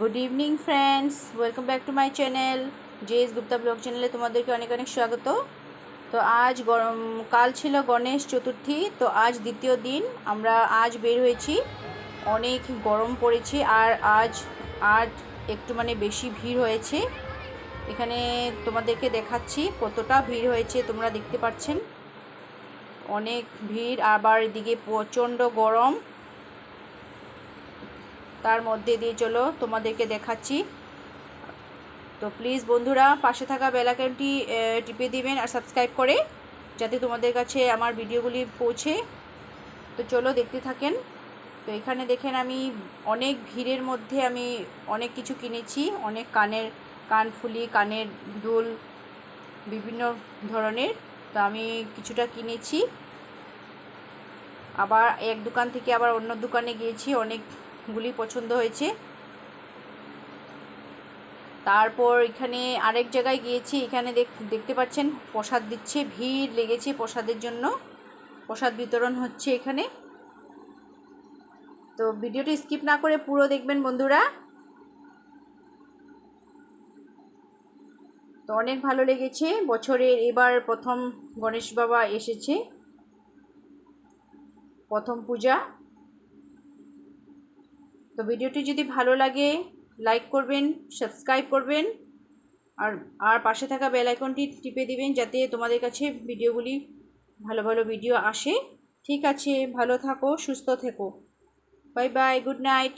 Good evening friends welcome back to my channel JS Gupta blog চ্যানেলে তোমাদেরকে অনেক অনেক স্বাগত। তো আজ গরম, কাল ছিল গণেশ চতুর্থী, তো আজ দ্বিতীয় দিন। আমরা আজ বের হয়েছি। অনেক গরম পড়েছে আর আজ আজ একটু মানে বেশি ভিড় হয়েছে। এখানে তোমাদেরকে দেখাচ্ছি কতটা ভিড় হয়েছে, তোমরা দেখতে পাচ্ছেন। অনেক ভিড়, আবার এদিকে প্রচণ্ড গরম। তার মধ্যে দিয়ে চলো, তোমাদেরকে দেখাচ্ছি। তো প্লিজ বন্ধুরা, পাশে থাকা বেলাকানটি টিপে দিবেন আর সাবস্ক্রাইব করে, যাতে তোমাদের কাছে আমার ভিডিওগুলি পৌঁছে। তো চলো দেখতে থাকেন। তো এখানে দেখেন আমি অনেক ভিড়ের মধ্যে আমি অনেক কিছু কিনেছি। অনেক কানের কানফুলি কানের দুল, বিভিন্ন ধরনের। তো আমি কিছুটা কিনেছি। আবার এক দোকান থেকে আবার অন্য দোকানে গিয়েছি অনেকগুলি পছন্দ হয়েছে। তারপর এখানে আরেক জায়গায় গিয়েছি, এখানে দেখতে পাচ্ছেন প্রসাদ দিচ্ছে, ভিড় লেগেছে প্রসাদের জন্য। প্রসাদ বিতরণ হচ্ছে এখানে। তো ভিডিওটি স্কিপ না করে পুরো দেখবেন বন্ধুরা। তো অনেক ভালো লেগেছে, বছরের এবার প্রথম গণেশ বাবা এসেছে। প্রথম পূজা। তো ভিডিওটি যদি ভালো লাগে লাইক করবেন সাবস্ক্রাইব করবেন, আর আর পাশে থাকা বেল আইকনটি টিপে দিবেন যাতে তোমাদের কাছে ভিডিওগুলি ভালো ভালো ভিডিও আসে। ঠিক আছে, ভালো থাকো, সুস্থ থেকো। Bye bye good night